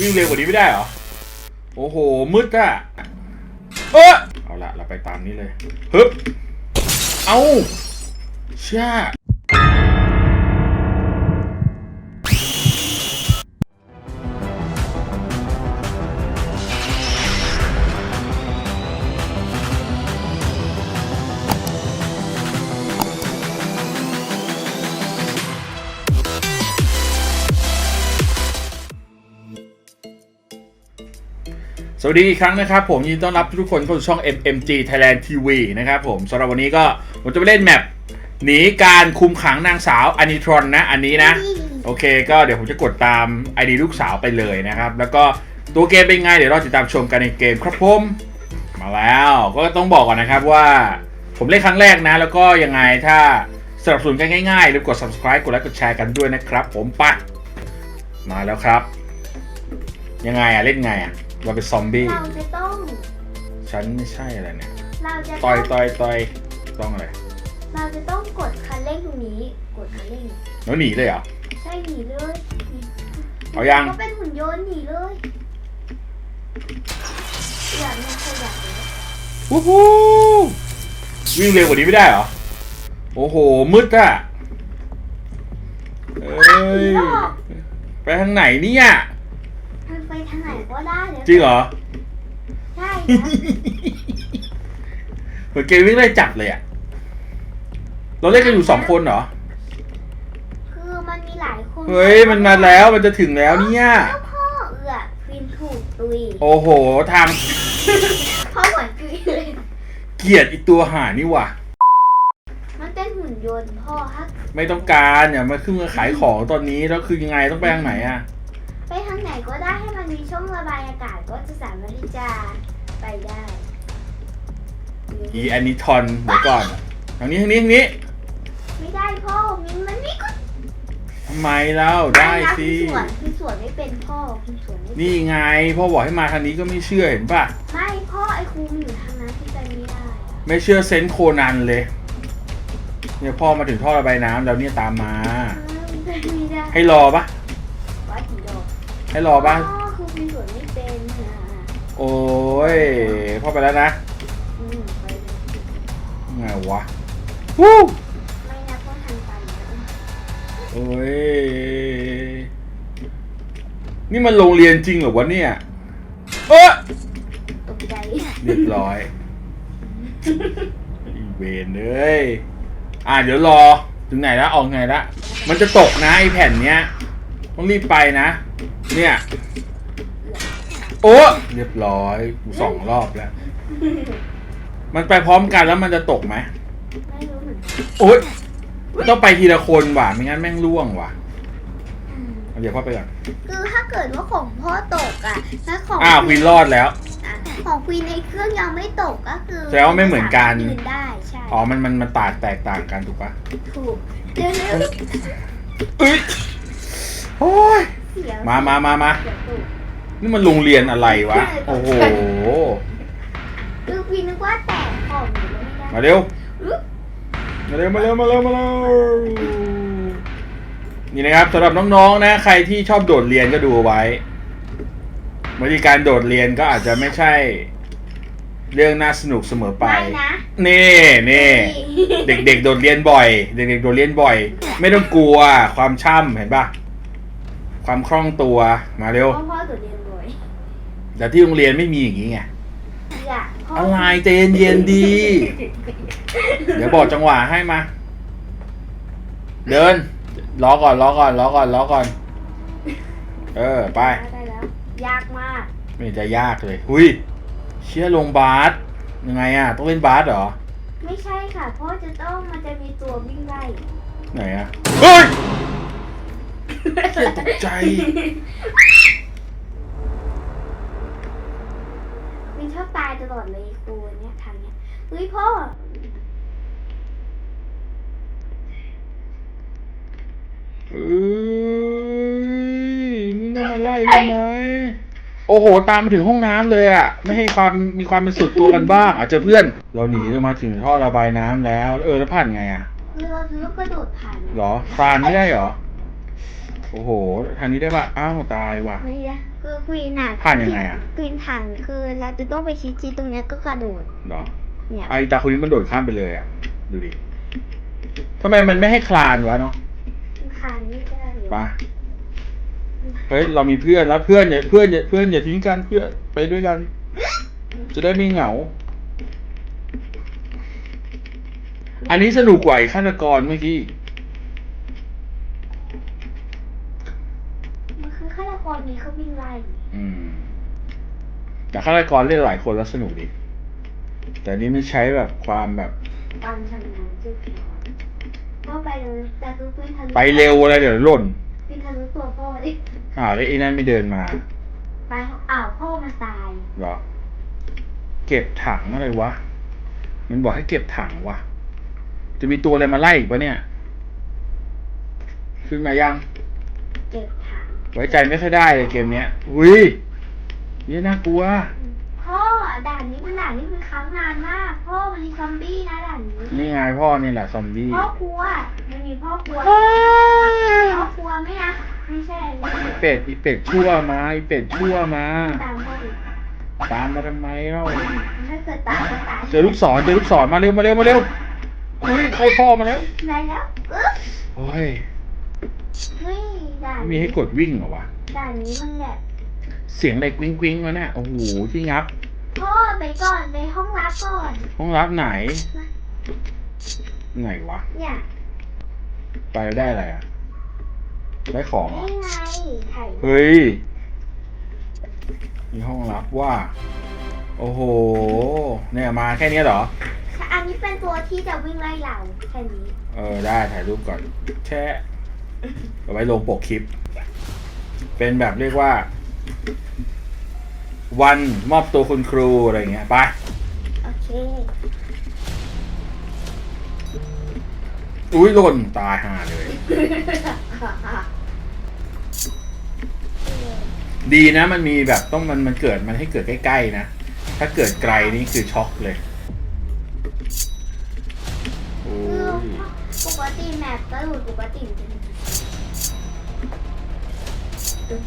วิ่งเร็วกว่านี้ไม่ได้เหรอ โอ้โห มืดอะเออเอาละเราไปตามนี้เลยฮึบเอาเช่า สวัสดีอีกครั้งนะครับ ผมยินดีต้อนรับทุกคนเข้าสู่ช่อง MMG Thailand TV นะครับผมสำหรับวันนี้ก็ผมจะไปเล่นแมปหนีการคุมขังนางสาวอานิทรอนนะ อันนี้นะ โอเค ก็เดี๋ยวผมจะกดตาม ID ลูกสาวไปเลยนะครับ แล้วก็ตัวเกมเป็นไง เดี๋ยวเราติดตามชมกันในเกมครับผมมาแล้วก็ต้องบอกก่อนนะครับว่า ผมเล่นครั้งแรกนะ แล้วก็ยังไงถ้าสนับสนุนกันง่ายๆรือกด subscribe กดไลค์กดแชร์กันด้วยนะครับ ผมไปะมาแล้วครับ ยังไงอะเล่นไงอะ เราเป็นซอมบี้ เราจะต้อง ฉันไม่ใช่อะไรเนี่ย เราจะต่ต้ออยงต่อยต่อยต้องอะไร เราจะต้องกดคันเร่งตรงนี้ กดคันเร่ง แล้วหนีเลยเหรอ ใช่หนีเลย เอายัง ก็เป็นหุ่นยนต์หนีเลยอยากมีใครอยากเลยวู้ฮู้วิ่งเร็วกว่านี้ไม่ได้เหรอ โอ้โห มืดอะเอ้ย ไปทางไหนเนี่ยมัน ไปทางไหนก็ได้เลยจริงเหรอ ใช่เหมือนเกมวิ่งไล่จับเลยอะเราเล่นกันอยู่สองคนเหรอ คือมันมีหลายคนเฮ้ย มันมาแล้ว มันจะถึงแล้วเนี่ย แล้วพ่อเอือฟินถูกตุยโอ้โห ทาง พ่อเหมือนตุยเลย เกลียดอีกตัวหานี่ว่ะ มันเป็นหุ่นยนต์พ่อฮักไม่ต้องการอย่ามาขึ้นมาขายของตอนนี้ แล้วคือยังไงต้องไปทางไหนอะไปทางไห นก็ได้ให้มันมีช่องระบายอากาศก็จะสามารถที่จะไปได้อีแอนิทอนเดี๋ยวก่อนทางนี้ทางนี้ทางนี้ไม่ได้พ่อมันมันไม่ก็ทำไมเล่าได้สิพี่สวนพี่สวนไม่เป็นพ่อพี่สวนไม่เป็นนี่ไงพ่อบอกให้มาทางนี้ก็ไม่เชื่อเห็นปะไม่พ่อไอ้ครูมันอยู่ทางนั้นที่ไปไม่ได้อะไม่เชื่อเซนส์โคนันเลยเนี่ยพ่อมาถึงท่อระบายน้ำแล้วเนี่ยตามมาเออมันไปไม่ได้ ให้รอปะวัดกี่ดอก ให้รอปะพ่อครูพี่สวนไม่เป็นอะโอ้ยพ่อไปแล้วนะอืมไปเลยไงวะวู้ไม่นะพ่อทางตันนะโอ้ยนี่มันโรงเรียนจริงเหรอวะเนี่ยเออตกใจเรียบร้อยอีเวนเลยอะเดี๋ยวรอถึงไหนแล้วออกไงละมันจะตกนะไอแผ่นเนี้ยต้องรีบไปนะ เนี่ย โอ้เรียบร้อยกูสองรอบแล้ว มันไปพร้อมกันแล้วมันจะตกไหมไม่รู้เหมือนกันโอ๊ยต้องไปทีละคนว่ะไม่งั้นแม่งล่วงว่ะอืมเอาเดี๋ยวพ่อไปก่อนคือถ้าเกิดว่าของพ่อตกอะถ้าของอ้าวควีนรอดแล้ว อะของควีนในเครื่องยังไม่ตกก็คือแสดงว่าไม่เหมือนกัน ยืนได้ใช่อ๋อมันมันมันต่างแตกต่างกันถูกปะถูกเดี๋ยวเอ้ยโอ้ยๆ เสียงมามามามาเสียงตูดนี่มันโรงเรียนอะไรวะ โอ้โห คือพี่นึกว่าแตกของอยู่แล้วไม่ได้มาเร็วอึ๊บมาเร็วมาเร็วมาเร็วมาเร็วนี่นะครับสำหรับน้องๆนะ ใครที่ชอบโดดเรียนก็ดูเอาไว้วิธีการโดดเรียนก็อาจจะไม่ใช่ เรื่องน่าสนุกเสมอไป ไม่นะนี่นี่เด็กๆโดดเรียนบ่อย เด็กๆโดดเรียนบ่อย ไม่ต้องกลัวความช่ำเห็นปะ ความคล่องตัวมาเร็วพ่อพ่อตัวเรียนบ่อยแต่ที่โรงเรียนไม่มีอย่างนี้ไงอยากพ่ออะไรใจเย็นๆดี เดี๋ยวบอกจังหวะให้มา เดินล้อก่อนล้อก่อนล้อก่อนล้อก่อน เออ ไป ได้แล้ว ยากมากไม่เห็นจะยากเลยหุยเชี่ยลงบาสยังไงอะ ต้องเล่นบาสเหรอ ไม่ใช่ค่ะพ่อจะต้องมันจะมีตัววิ่งไล่ไหนอะ เฮ้ย เชี่ยตกใจมีชอบตายตลอดเลยครูเนี้ยทางเนี้ยเฮ้ยพ่อ เอ้ยนี่น่ามาไล่ได้ไหมโอ้โห ตามมาถึงห้องน้ำเลยอะ ไม่ให้ความมีความเป็นส่วนตัวกันบ้างอาจจะเพื่อน เราหนีมาถึงท่อระบายน้ำแล้ว เออ แล้วผ่านไงอะคือเราซื้อกระโดดผ่านเหรอคลานไม่ได้เหรอ โอ้โอ้โหทางนี้ได้ปะอ้าวตายว่ะ ไม่ได้คือควีนอะผ่านยังไงอะ ควีนผ่านคือเราจะต้องไปชี้ๆตรงเนี้ยก็กระโดดเหรอเนี่ยไอตาคนนี้มันโดดข้ามไปเลยอะ ดูดิทำไมมันไม่ให้คลานวะเนาะคานไม่ได้หรือไปะเฮ้ยเรามีเพื่อนแล้วเพื่อนอย่าเพื่อนอย่าเพื่อนอย่าทิ้งกันเพื่อนไปด้วยกัน จะได้ไม่เหงา อันนี้สนุกกว่าไอ้ฆาตกรเมื่อกี้มันคือฆาตกรมีเขาวิ่งไล่ อืม แต่ฆาตกรเล่นหลายคนแล้วสนุกดี แต่อันนี้มันใช้แบบความแบบปันชนะจุดก็ไปเลยแต่คือควีนทะลุไปเร็วอะไรเดี๋ยวหล่นควีนทะลุตัวพ่อดิอ่าวแล้วไอ้นั่นไม่เดินมาไปอ้าวพ่อมาตายเหรอเก็บถังอะไรวะ มันบอกให้เก็บถังวะ จะมีตัวอะไรมาไล่อีกปะเนี่ย ขึ้นมายัง เก็บถัง ไว้ใจไม่ค่อยได้เลยเกมเนี้ยอุ้ย นี่น่ากลัว พ่อด่านนี้เป็นด่านที่คือค้างนานมาก พ่อมันมีซอมบี้นะด่านนี้นี่ไงพ่อนี่แหละซอมบี้ พ่อครัว มันมีพ่อครัวพ่อครัวไหมนะไม่ใช่อีเป็ดอีเป็ดชั่วมาอีเป็ดชั่วมา ตามพ่อดิตามมาทำไมเล่าถ้าเกิดตามก็ตายเจอลูกศรเจอลูกศรมาเร็วมาเร็วมาเร็วเฮ้ยใครพ่อมาแล้วไหนแล้วอึ๊บโอ้ยเฮ้ยด่านมีให้กดวิ่งเหรอวะด่านนี้มันแบบ เสียงเด็กวิ้งวิ้งวะเนี่ยโอ้โหที่งับพ่อไปก่อนไปห้องรับก่อนห้องรับไหน ไหนวะ เนี่ย ไปแล้วได้อะไรอะ ได้ของเหรอนี่ไงไข่เฮ้ยมีห้องรับว่า โอ้โห เนี่ยมาแค่เนี้ยเหรอ อันนี้เป็นตัวที่จะวิ่งไล่เราแค่นี้ เออได้ถ่ายรูปก่อน แช่เอาไว้ลงปกคลิป เป็นแบบเรียกว่า วันมอบตัวคุณครูอะไรอย่างเงี้ยไปโอเค อุ้ยหล่นตายห่าเลย ดีนะ มันมีแบบต้องมันมันเกิดมันให้เกิดใกล้ๆนะ ถ้าเกิดไกลนี่คือช็อกเลยโอ้คือยปกติแมปก็หลุดปกติมันจะมีตึ้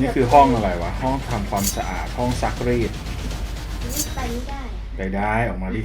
นี่คือห้องอะไรวะ ห้องทำความสะอาด ห้องซักรีดนี่ไปไม่ได้ไปได้ออกมาดิ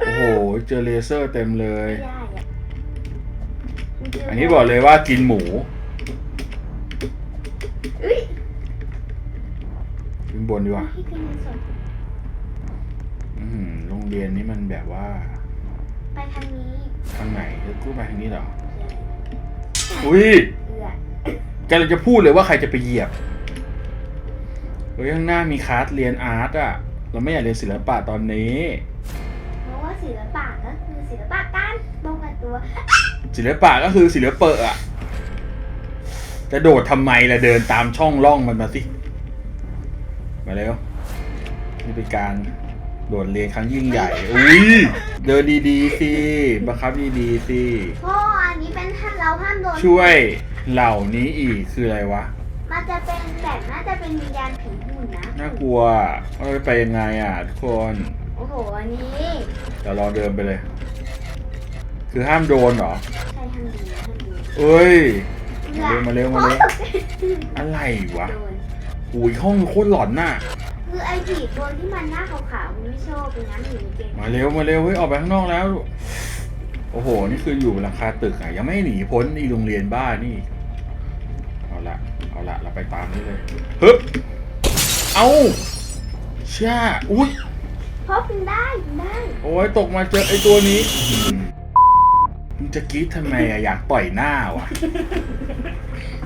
โอ้โห เจอเลเซอร์เต็มเลย ไม่ได้อะมัเจอันนี้บอกเลยว่ากินหมู เอ้ยขึ้นบนดีกว่าให้กินเงินสดอื้อหือโรงเรียนนี้มันแบบว่าไปทางนี้ ทางไหนเดี๋ยวกูไปทางนี้เหรอ อุ้ยเอือด กำลังจะพูดเลยว่าใครจะไปเหยียบเฮ้ยข้างหน้ามีคลาสเรียนอาร์ตอะเราไม่อยากเรียนศิลปะตอนนี้ เพราะว่าศิลปะก็คือศิลปะการป้องกันตัวศิลปะก็คือศิลปะอะจะโดดทำไมล่ะเดินตามช่องร่องมันมาสิ มาเร็วนี่เป็นการโดดเรียนครั้งยิ่งใหญ่ อุ้ยเดินดีๆสิบังคับดีๆสิพ่ออันนี้เป็นห้ามเราห้ามโดนช่วย เหล่านี้อีกคืออะไรวะ มันจะเป็นแบบน่าจะเป็นวิญญาณผีหุ่นนะน่ากลัวว่าจะไปยังไงอะทุกคนโอ้โหอันนี้เดี๋ยวรอเดินไปเลย คือห้ามโดนเหรอใช่ทำดีนะทำดีเอ้ยเอื้อมาเร็วมาเร็วโอ๊ยอะไรวะโดนอุ้ยห้องโคตรหลอนน่ะ คือไอ้ผีตัวที่มันหน้าขาวๆมันไม่ชอบเป็นน้ำอยู่ในเกม มาเร็วมาเร็วเฮ้ยออกไปข้างนอกแล้ว โอ้โห นี่คืออยู่บนหลังคาตึกอะยังไม่หนีพ้นอีโรงเรียนบ้านนี่ เอาละ เอาละ เราไปตามนี่เลยฮึบเอาเช่าอุ้ยเพราะคุณได้คุณได้โอ้ยตกมาเจอไอ้ตัวนี้อืมมึงจะกรี๊ดทำไมอะอยากต่อยหน้าวะ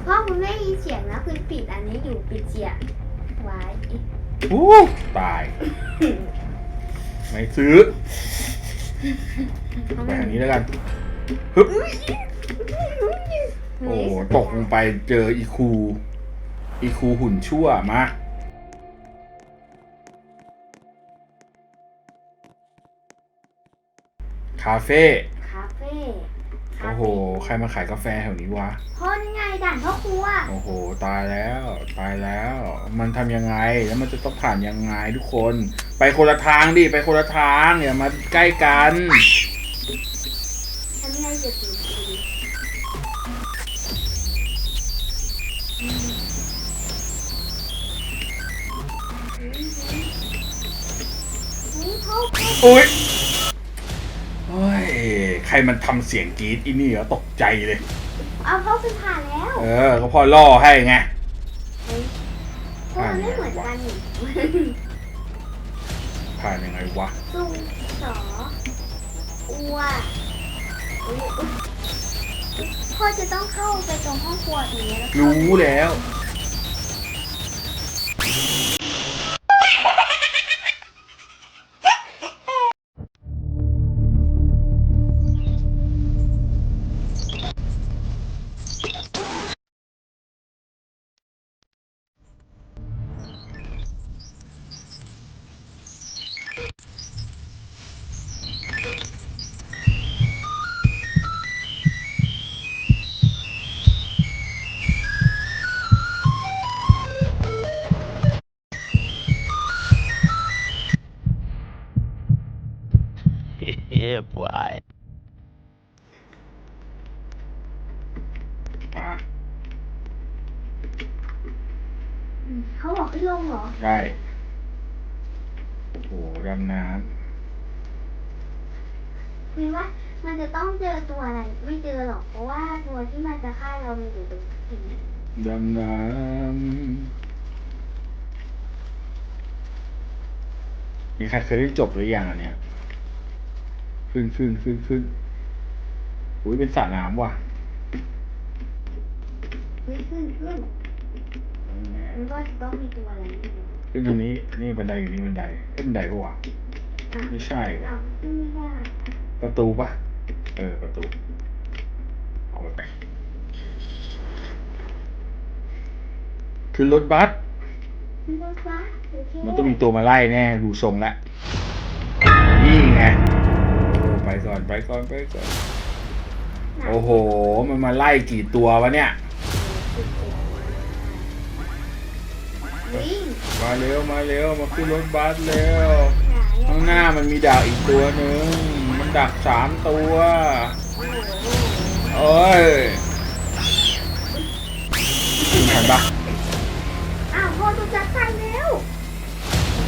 เพราะคุณไม่ได้ยินเสียงนะคุณปิดอันนี้อยู่ปิดเสียงไว้อู้ตาย ไม่ซื้อ ไปทางนี้แล้วกันฮึบโอ้โหตกลงไปเจออีคู อีคูหุ่นชั่วมาคาเฟ่ คาเฟ่คาโอ้โหเฟ่ใครมาขายกาแฟแถวนี้วะพ่อนี่ไงด่านพ่อครัว โอ้โห ตายแล้ว ตายแล้ว มันทำยังไง แล้วมันจะต้องผ่านยังไงทุกคน ไปคนละทางดิ ไปคนละทางอย่ามาใกล้กัน จะตีตีอุ้ยโอ้ย ใครมันทำเสียงกรี๊ดอีนี่เหรอตกใจเลย เอาเขาคืผ่านแล้วเออเขาพอล่อให้ไงพวกมันไม่เหมือนกันผ่านยังไงวะ ตุ้งสออัว พ่อจะต้องเข้าไปตรงห้องครัวตรงนี้แล้วเข้ารู้แล้ว yeah, boy. อืมเขาบอกให้ลงเหรอใช่โอ้โหดำน้คุยว่ามันจะต้องเจอตัวอะไรไม่เจอหรอกเพราะว่าตัวที่มันจะฆ่าเรามันอยู่ตรงนี้ดำน้ำมีใครเคยได้จบหรือยังอันเนี้ย ขึ้นขึ้นขึ้นขึ้นอุ้ยเป็นสระน้ำว่ะขึ้นขึ้นขึ้นมันก็จะต้องมีตัวอะไรอยู่ขึ้นตรงนี้นี่บันไดอยู่นี่บันไดเอ้ยบันไดปะวะไม่ใช่วะเอาขึ้นไม่ได้ประตูปะเออประตูเอาไปขึ้นรถบัสขึ้นรถฟ้าโอเคมันต้องมีตัวมาไล่แน่ดูทรงแล้วนี่ไง ไปก่อนไปก่อนไปก่อนโอ้โห มันมาไล่กี่ตัววะเนี่ย วิ่งมาเร็วมาเร็วมาขึ้นรถบัสเร็วหาข้างหน้ามันมีดาวอีกตัวหนึ่งมันดักสามตัวเอ้ยขึ้นทันปะอ้าวพ่อตัวจักรไปแล้ว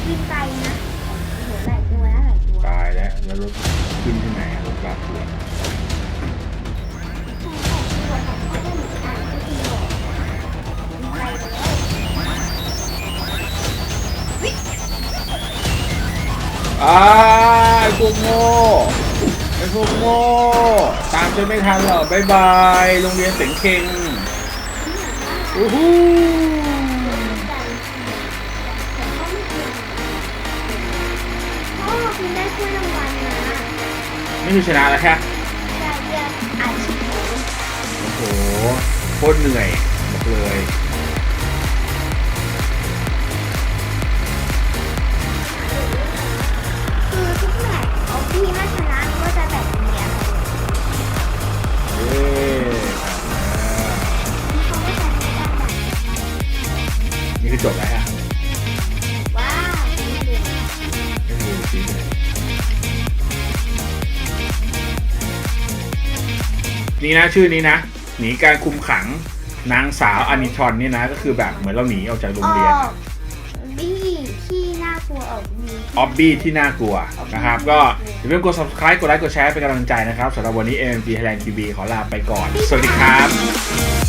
วิ่งไกลนะโอ้โหหลายตัวนะหลายตัวตายแล้วแล้วรถ ขึ้นที่ไหนรถบัสตัวอ้ายไอ้พวกโง่ไอ้พวกโง่ตามจนไม่ทันหรอกบายบาย โรงเรียนเสงเคงอู้หู นี่คือชนะแล้วแค่โอ้โหโคตรเหนื่อยบอกเลย นี่นะชื่อนี้นะหนีการคุมขังนางสาวอานิทรอนเนี่ยนะก็คือแบบเหมือนเราหนีออกจากโรงเรียน ออะอกบี้ที่น่ากลัวออกบีออบบี้ที่น่ากลัวนะครับ ก็อย่าลืมกด subscribe กดไลค์กดแชร์เป็นกำลังใจนะครับสำหรับวันนี้ AMG Thailand TV ขอลาไปก่อน สวัสดีครับ